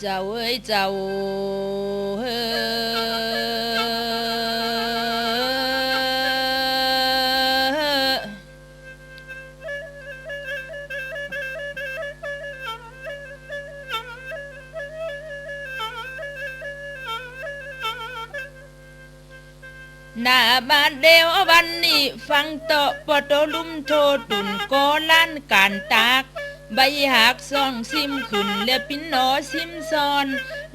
เจ้าเอ้ยเจ้าเฮ้อหน้าบ้านเใบหักซองซิมขึ้นและปินหนอซิมซอน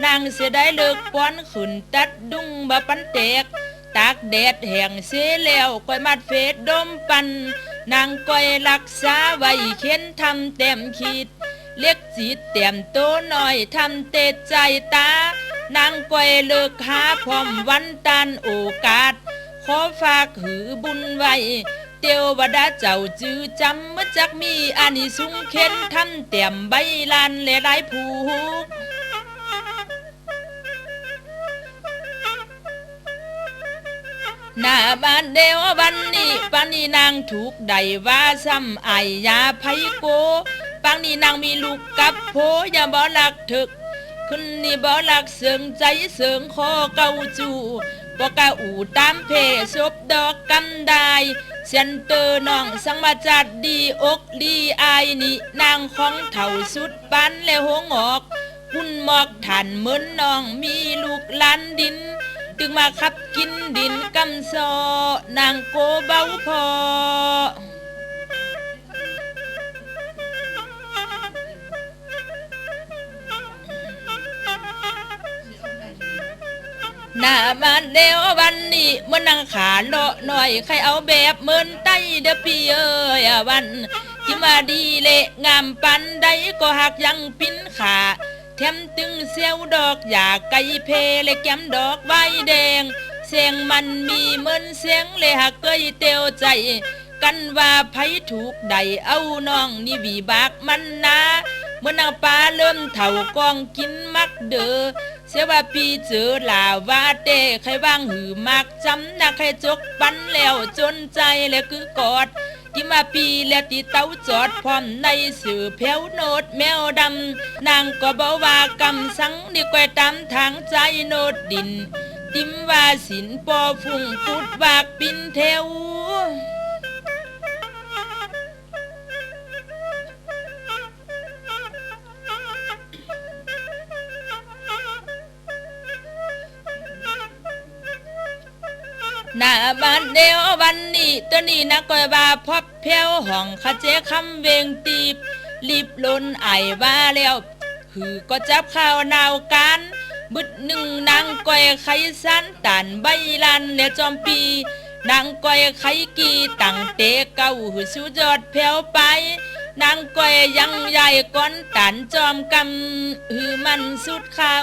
นางเสียได้เลิกป้อนขึ้นตัดดุงบะปันเตกตากแดดแห่งเสียแล้วก้อยมัดเฟดดมปัน นางก้อยรักษาไว้เข็นทำเต็มขีด เล็กจีดเต็มโตหน่อยทำเตดใจตา นางก้อยเลิกหาพร้อมวันตันโอกาส ขอฝากหือบุญไว้ เตียวบดาเจ้าจือจำเมื่อจักมีอานิสุงเข็นทำเต็มใบลานและหลายผูกหน้าบ้านเดียววันนี้ปังนี้นางถูกใดว่าซ้ำไอยาไพโกปังนี้นางมีลูกกับโพอย่าบ่ลักถึกคุณนี่บ่ลักเสืองใจเสืองคอเกาจูบ่กะอูตามเพศบดอกกำได้ เซนเตอร์น้องสังมาจัดดีอกดีอายนี่นางของเถ่าสุดปันและหงออกคุณหมอกฐานเหมือนน้องมีลูกหลานดิน ตึงมาขับกินดินกำซอนางโกเบาพอ หน้าบ้านเดียววันนี้มื่อนังขาเลาะหน่อยใครเอาแบบเหมือนไต้เด้อพี่เอ้ยวันที่มาดีเละงามปันใดก็หักยังปิ้นขาแถมตึงเสียวดอกอยากไก่เพและแก้มดอกใบแดง เสียงมันมีเหมือนเสียงเลยหักเกยเตียวใจ กันว่าไผถูกใดเอาน้องนี่วีบากมันนะเมื่อนางปลาเริ่มเท่ากองกินมักเดอ เสว่าปีเจอลาวาเต้ใครว่างหือมากจำนักใครจกปันแล้วจนใจแล้วคือกอดที่มาปีและที่เต้าจอดพร้อมในสื่อแผ้วโนดแมวดำนางก็บอกว่ากำสังนี่ก้อยตามทางใจโนดดิน ติมว่าสินปอฝุ่งปุดวากปินเทว หน้าบ้านเดียววันนี้ตัวนี้นะก้อยว่าพบเพียวห้องขะเจคำเวงตีบรีบล้นไอว่าแล้วหือก็จับข้าวนาวกันบึดหนึ่งนางก้อยไขสันตันใบลันและจอมปีนางก้อยไขกีตั้งเตะเก้าหือสุดยอดแผ่วไปนางก้อยยังใหญ่ก้อนตันจอมกำหือมันสุดเขา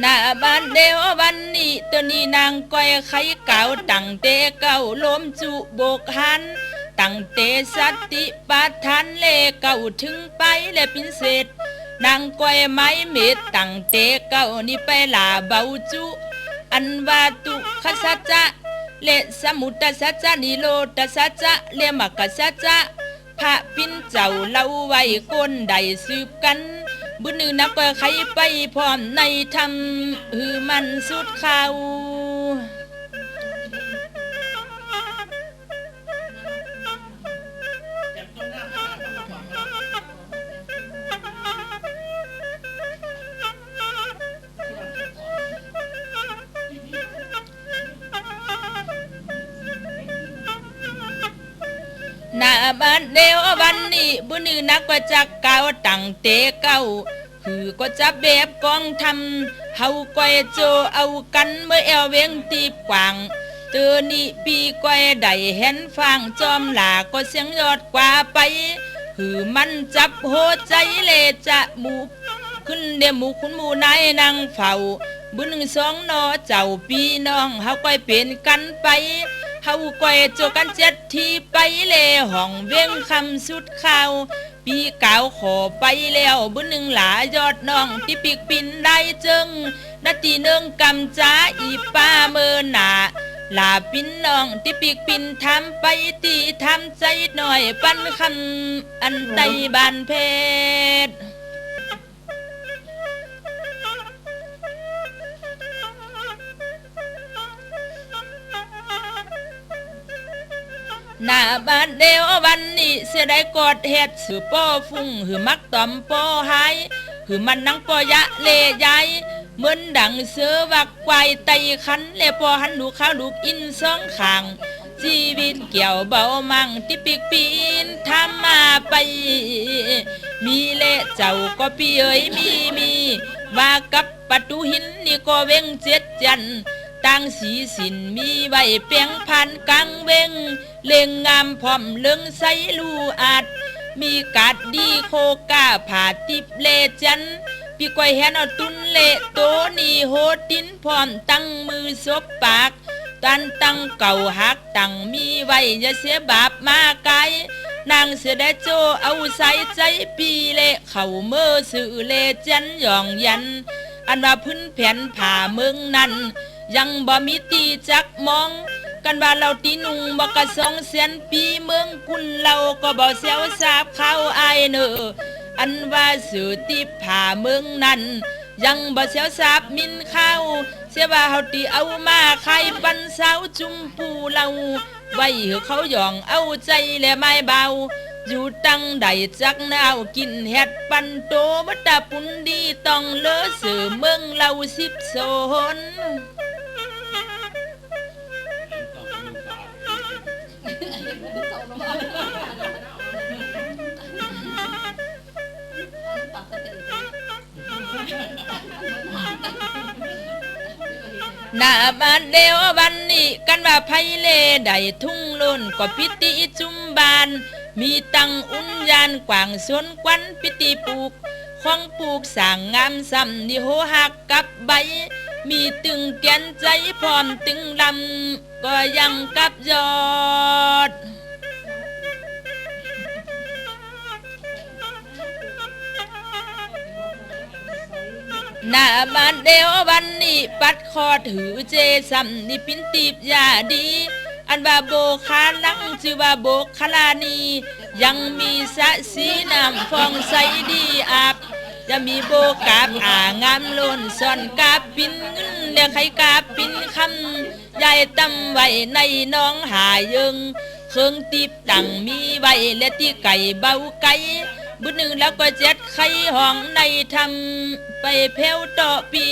หน้าบ้านเดียววันนี้ตัวนี้นางก้อยไข่เก่าตั้งเตเก่าล้มจุโบกหันตั้งเตสติปัฏฐานเลเก่าถึงไปและปินเสร็จนางก้อยไม้เม็ดตั้งเตเก่านี่ไปลาเบาจุอันวาตุขสัจจะเลสมุตตสัจจะนิโรธสัจจะเลมกสัจจะพระปินเจ้าเล่าไว้ก้นใดสืบกัน บุญหนึ่งนักก็ใครไปพร้อมในธรรมหือมันสุดเขา บ้านเดียววันนี้บุญนึงนักก็จักเก่าตั้งเตเก่าหือก็จะแบบกองทำเฮาก้อยโจเอากันเมื่อเอวเวงตีกว่างเตอนี่ปีก้อยได้เห็นฟังจอมหลาก็เสียงยอดกว่าไปหือมันจับหัวใจเลจะหมูขึ้นเดยวหมูคุณหมูนายนางเฝ้าบุญสองนอเจ้าพี่น้องเฮาก้อยเป็นกันไป เฮาก้อยโจกันเจ็ดทีไปเลห้องเว้งคำสุดข่าวปีเก่าขอไปแล้วบุญหนึ่งหลายอดน้องที่ปีกปินได้จึงนาทีหนึ่งกำจ้าอีป้าเมื่อหนาลาปินน้องที่ปีกปินทำไปตีทำใจหน่อยปันคำอันใดบานเพชร หน้าบ้านเดียววันนี้เสียได้กอดเฮ็ดสือป้อฟุ้งหือมักตอมป้อหายหือมันนังป้อยะเลยายเหมือนดังเสือวักควายไตขันเลปอหันดูข้าวลูกอินสองขางชีวิตเกี่ยวเบามั่งที่ปีกปีนทำมาไป มีเละเจ้าก็พี่เอ๋ยมีมีว่ากับประตูหินนี่ก็เว้งเจ็ดจันทร์ ตั้งสีสินมีใบเปียงพันกังเวงเล่งงามพร้อมเลึงใสลูอาดมีกัดดีโคก้าผาติบเลจันพี่ก้อยแฮนอตุนเลโตนีโหดินพร้อมตั้งมือซบปาก ตันตั้งเก่าหักตั้งมีไว้อย่าเสียบาปมาไกลนางเสดโจเอาใส่ใจปีเละเข่าเมื่อสื่อเลจันหย่องยัน อันว่าพื้นแผ่นผ่าเมืองนั้น ยังบ่มีตีจักมอง กันว่าเราตีนุ่งบ่กระสองเสียนปีเมืองกุนเราก็บ่เสียวสาบเขาอายเนออันว่าสื่อตีผ่าเมืองนั้นยังบ่เสียวสาบมินเข้า เสียว่าเฮาตีเอามาใครปันสาวจุมปูเราไว้ให้เขาหยองเอาใจและไม่เบา อยู่ตั้งใดจักนาวกินเฮ็ดปันโตมัตตาปุนดีต้องเลอสื่อเมืองเราสิบโซน หน้าบ้านเดียววันนี้กันว่าไพเลได้ทุ่งโลนก็พิติจุมบาน มีตังอุ่นยานกว่างสวนควันพิติปลูกของปลูกสร้างงามซ้ำนี่โหหักกับใบ มีตึงแกนใจพร้อมตึงลำก็ยังกับยอด หน้าบ้านเดียววันนี้ปัดคอถือเจซัมนี่ปินตีบยาดี อันว่าโบคาลังชื่อว่าโบคลานี ยังมีสะสีน้ำฟองใสดีอาบจะมีโบกาบอ่างามโลนซ่อนกาบปินเงินเรียกให้กาบปินคำยายตำไว้ในน้องหายึงเครื่องตีบตังมีไว้และที่ไก่เบาไก่ บุญหนึ่งแล้วก็เจ็ดไข่ห้องในทำไปเพวต่อปี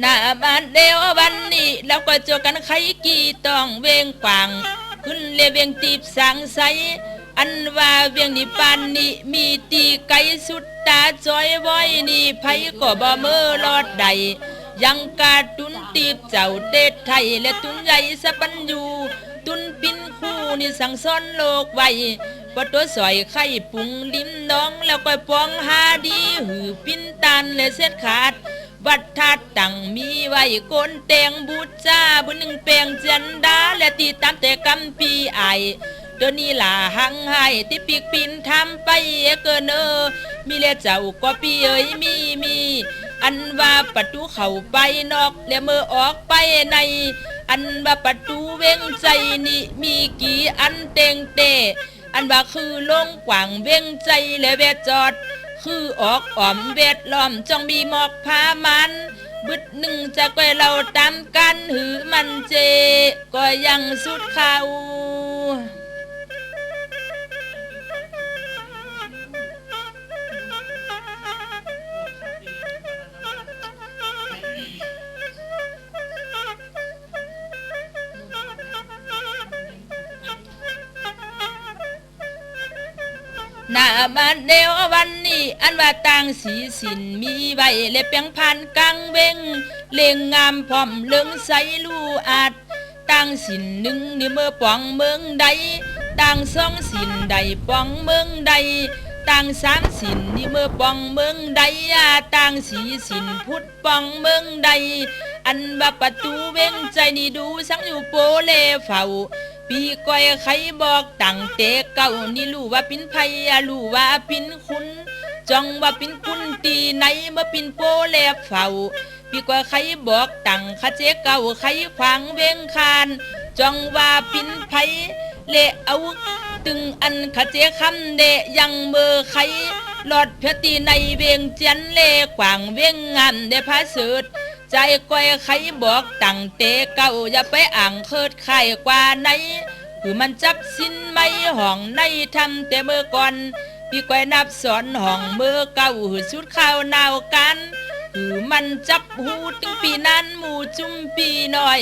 หน้าบ้านเดียววันนี้แล้วก็เจอกันไขกี่ต้องเวงกว่างขึ้นเลเวียงตีบสังใสอันว่าเวียงนี่ปานนี่มีตีไก่สุดตาจอยไว้นี่ไผก็บ่เมื่อรอดใด ยังกาตุนตีบเจ้าเดชไทยและตุนใหญ่สะปันยูตุนปินคู่นี่สั่งซ้อนโลกไว้ปตัวสอยไข่ปุงลิ้มน้องแล้วก็ปองหาดีหือปินตันและเส้นขาด วัดทัดตั้งมีไว้โกนแตงบูชาบุญหนึ่งแปลงจันดาและตีตามแต่กำปีไอตัวนี้ล่ะหังให้ที่ปีกปินทำไปเกินเออมีและเจ้าก็ปีเอ้ยมีมี อันว่าประตูเข้าไปนอกและเมื่อออกไปใน อันว่าประตูเว้งใจนี่มีกี่อันเตงเตอันว่าคือลงกว่างเว้งใจและแวจอด คือออกอ่อมเวทล้อมจ้องมีหมอกพามันบึดหนึ่งจะก้อยเราตามกันหือมันเจก็ยังสุดเขา หน้าบ้านเดียววันนี้อันว่าต่างสีสินมีใบและเปียงพันกังเวงเล่งงามพร้อมเลืองใสลูอาดต่างสินหนึ่งนี่เมื่อปองเมืองใดต่างสองสินใดปองเมืองใดต่างสามสินนี่เมื่อปองเมืองใดอาต่างสีสินพุทธปองเมืองใด อันว่าประตูเวงใจนี่ดูสังอยู่โปเลเฝ้า ปีก้อยใครบอกตั้งเตเก่านี่รู้ว่าปินไพรู้ว่าปินคุณจ้องว่าปินคุณตีไหนเมื่อปินโปเลเฝ้าปีก้อยใครบอกตั้งคาเจเก่าใครขวางเวงคานจ้องว่าปินไพเละเอาตึงอันขะเจคำเดยังเมื่อไขหลอดเพชรตีในเวียงเจียนเล่กว่างเวียงงามเดพาสืด ใจก้อยไขบอกตั้งเตเก่าอย่าไปอ่างเคิดไข่กว่าไหนคือมันจับสินไม่ห้องในทำแต่เมื่อก่อนพี่ก้อยนับสอนห้องเมื่อเก่าหือสุดข้าวนาวกันคือมันจับหูถึงปีนั้นหมู่จุ่มปีหน้อย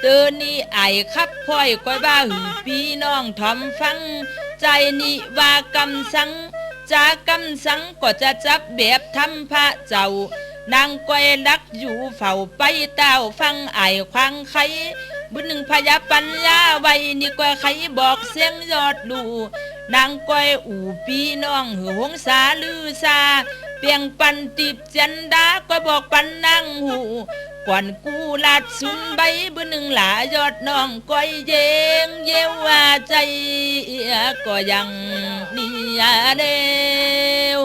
เตือนี่ไอายคับพ่อยก้อยบ้าหือพี่น้องทอมฟัง ใจนี่ว่ากำสังจากำสังก็จะจับแบบทำพระเจ้า นางก้อยรักอยู่เฝ้าไปเต้าฟังไอายควางไขบุญหนึ่งพยาปัญญาไว้นี่ก้อยไขบอกเสียงยอดดูนางก้อยอู่พี่น้องหือหงสาลือซาเปียงปันติบจันดาก็บอกปันนางหูก่อนกูลาดสุนใบบืหนึ่งหลายอดน้องก้อยเยงเยวว่าใจก็ยังนี่ยาเดว